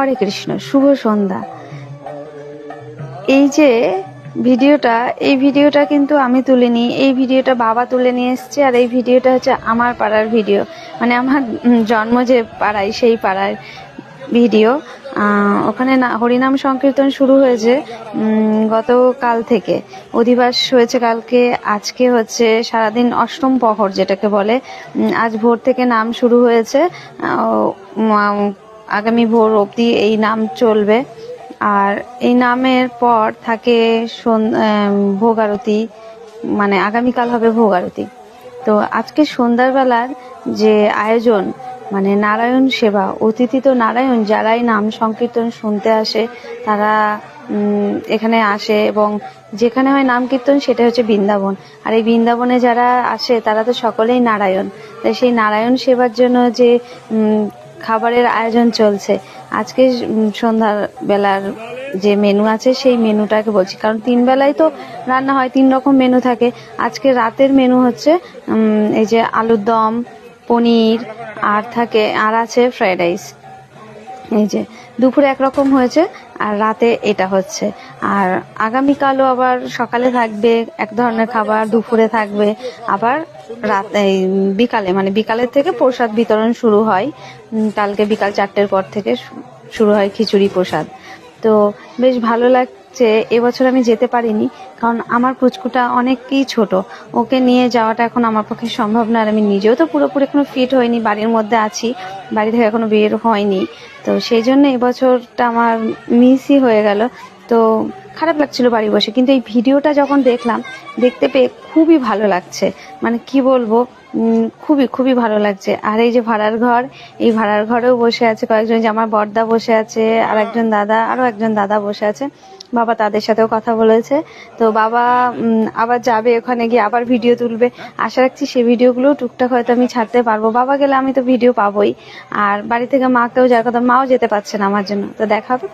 হরে কৃষ্ণ, শুভ সন্ধ্যা। এই যে ভিডিওটা, এই ভিডিওটা কিন্তু আমি তুলিনি, এই ভিডিওটা বাবা তুলে নিয়ে এসছে, আর এই ভিডিওটা হচ্ছে আমার পাড়ার ভিডিও। মানে আমার জন্ম যে পাড়ায়, সেই পাড়ার ভিডিও। ওখানে না, হরিনাম সংকীর্তন শুরু হয়েছে গতকাল থেকে। অধিবাস হয়েছে কালকে, আজকে হচ্ছে সারাদিন অষ্টম প্রহর যেটাকে বলে। আজ ভোর থেকে নাম শুরু হয়েছে। আগামী ভোর অবধি এই নাম চলবে। আর এই নামের পর থাকে ভোগ আরতি মানে আগামীকাল হবে ভোগ আরতি তো আজকে সন্ধ্যাবেলার যে আয়োজন মানে নারায়ণ সেবা অতিথি তো নারায়ণ যারাই নাম সংকীর্তন শুনতে আসে, তারা এখানে আসে এবং যেখানে হয় নাম কীর্তন সেটা হচ্ছে বৃন্দাবন। আর এই বৃন্দাবনে যারা আসে, তারা তো সকলেই নারায়ণ। তাই সেই নারায়ণ সেবার জন্য যে খাবারের আয়োজন চলছে। আজকে উম, সন্ধ্যার বেলার যে মেনু আছে সেই মেনুটাকে বলছি। কারণ তিন বেলায় তো রান্না হয় তিন রকম মেনু থাকে। আজকে রাতের মেনু হচ্ছে এই যে আলুর দম পনির আর থাকে আর আছে ফ্রাইড রাইস এই যে, দুপুরে একরকম হয়েছে আর রাতে এটা হচ্ছে। আর আগামীকালও আবার সকালে থাকবে এক ধরনের খাবার, দুপুরে থাকবে। আবার রাত বিকালে মানে বিকালের থেকে প্রসাদ বিতরণ শুরু হয়। কালকে বিকাল চারটের পর থেকে শুরু হয় খিচুড়ি প্রসাদ। তো বেশ ভালো লাগছে এবছর আমি যেতে পারিনি, কারণ আমার পুচকুটা অনেকই ছোট। ওকে নিয়ে যাওয়াটা এখন আমার পক্ষে সম্ভব না, আর আমি নিজেও তো পুরোপুরি এখনও ফিট হইনি, বাড়ির মধ্যে আছি, বাড়ি থেকে এখনও বের হয়নি। তো সেই জন্য এবছরটা আমার মিসই হয়ে গেল। তো খারাপ লাগছিল বাড়ি বসে, কিন্তু এই ভিডিওটা যখন দেখলাম, দেখতে পেয়ে খুবই ভালো লাগছে। মানে কি বলব খুবই খুবই ভালো লাগছে। আর এই যে ভাড়ার ঘর, এই ভাড়ার ঘরেও বসে আছে কয়েকজন যে আমার বর্দা বসে আছে আর একজন দাদা, আরও একজন দাদা বসে আছে। বাবা তাদের সাথেও কথা বলেছে। তো বাবা আবার যাবে ওখানে গিয়ে আবার ভিডিও তুলবে। আশা রাখছি সেই ভিডিওগুলো টুকটাক হয়তো আমি ছাড়তে পারব। বাবা গেলে আমি তো ভিডিও পাবোই। আর বাড়ি থেকে মাকেও যাওয়ার কথা, মাও যেতে পারছে না আমার জন্য। তো দেখা হবে।